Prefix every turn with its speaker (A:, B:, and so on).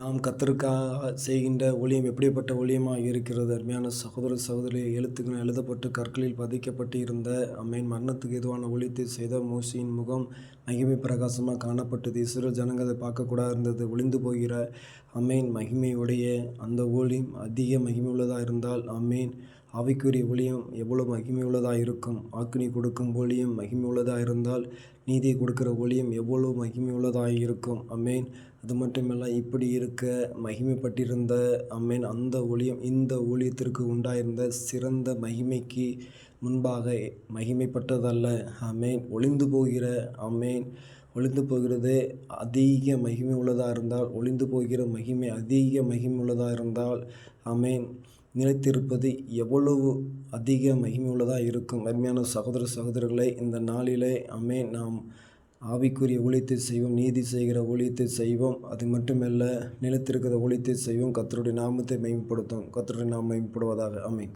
A: நாம் கத்தருக்காக செய்கின்ற ஊழியம் எப்படிப்பட்ட ஊழியமாக இருக்கிறது? அருமையான சகோதர சகோதரி எழுத்துக்கள் எழுதப்பட்டு கற்களில் பதிக்கப்பட்டு இருந்த அம்மேன் மரணத்துக்கு எதுவான ஊழியத்தை செய்த மூசியின் முகம் மகிமை பிரகாசமாக காணப்பட்டது. இஸ்ரோ ஜனங்க அதை பார்க்கக்கூடாது இருந்தது. ஒளிந்து போகிற அம்மேன் மகிமையுடைய அந்த ஊழியம் அதிக மகிமை உள்ளதாக இருந்தால் அம்மேன் அவைக்குரிய ஊழியம் எவ்வளோ மகிமை உள்ளதாக இருக்கும்? ஆக்கினி கொடுக்கும் ஊழியம் மகிமை உள்ளதாக இருந்தால் நீதி கொடுக்குற ஊழியம் எவ்வளோ மகிமை உள்ளதாக இருக்கும்? அம்மேன் அது மட்டுமல்ல இப்படி இருக்க மகிமைப்பட்டிருந்த அம்மேன் அந்த ஊழியம் இந்த ஊழியத்திற்கு உண்டாயிருந்த சிறந்த மகிமைக்கு முன்பாக மகிமைப்பட்டதல்ல. அமேன். ஒளிந்து போகிற அமேன். ஒளிந்து போகிறது அதிக மகிமை உள்ளதாக இருந்தால் ஒளிந்து போகிற மகிமை அதிக மகிமை உள்ளதாக இருந்தால் அமேன். நிலைத்திருப்பது எவ்வளவு அதிக மகிமையுள்ளதாக இருக்கும்? அருமையான சகோதர சகோதரர்களை இந்த நாளிலே அமே நாம் ஆவிக்குரிய ஊழியத்தை செய்வோம் நீதி செய்கிற ஊழியத்தை செய்வோம். அது மட்டுமல்ல நிலைத்திருக்கிற ஊழியத்தை செய்வோம். கத்தருடைய நாமத்தை மேம்படுத்தும் கத்தருடைய நாம் மேம்படுவதாக அமை